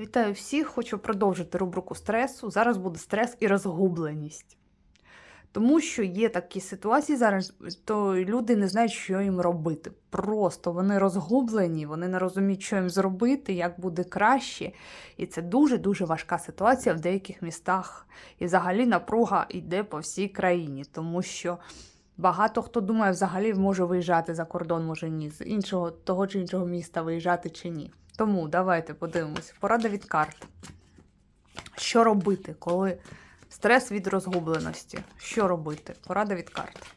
Вітаю всіх! Хочу продовжити рубрику стресу. Зараз буде стрес і розгубленість. Тому що є такі ситуації зараз, то люди не знають, що їм робити. Просто вони розгублені, вони не розуміють, що їм зробити, як буде краще. І це дуже-дуже важка ситуація в деяких містах. І взагалі напруга йде по всій країні, тому що багато хто думає, взагалі може виїжджати за кордон, може ні, з іншого того чи іншого міста виїжджати чи ні. Тому давайте подивимося. Порада від карт. Що робити, коли стрес від розгубленості? Що робити? Порада від карт.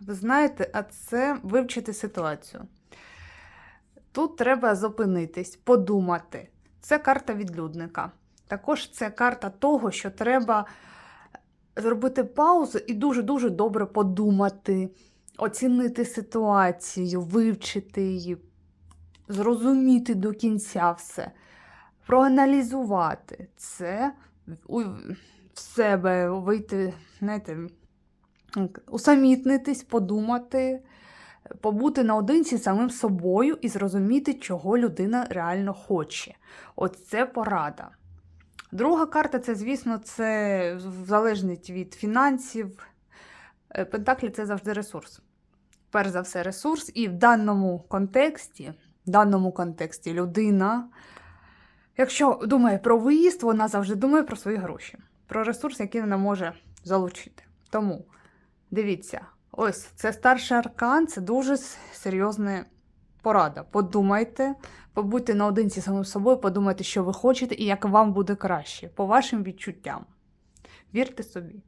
Ви знаєте, а це вивчити ситуацію. Тут треба зупинитись, подумати. Це карта відлюдника. Також це карта того, що треба зробити паузу і дуже-дуже добре подумати, оцінити ситуацію, вивчити її, зрозуміти до кінця все, проаналізувати це, в себе вийти, знаєте, усамітнитись, подумати, побути наодинці самим собою і зрозуміти, чого людина реально хоче. Оце порада. Друга карта це, звісно, це залежить від фінансів. Е, Пентаклі це завжди ресурс. Перш за все, ресурс. І в даному контексті, в даному контексті людина, якщо думає про виїзд, вона завжди думає про свої гроші, про ресурс, який вона може залучити. Тому дивіться, ось це старший аркан, це дуже серйозна порада. Подумайте, побудьте наодинці самим собою, подумайте, що ви хочете і як вам буде краще, по вашим відчуттям. Вірте собі.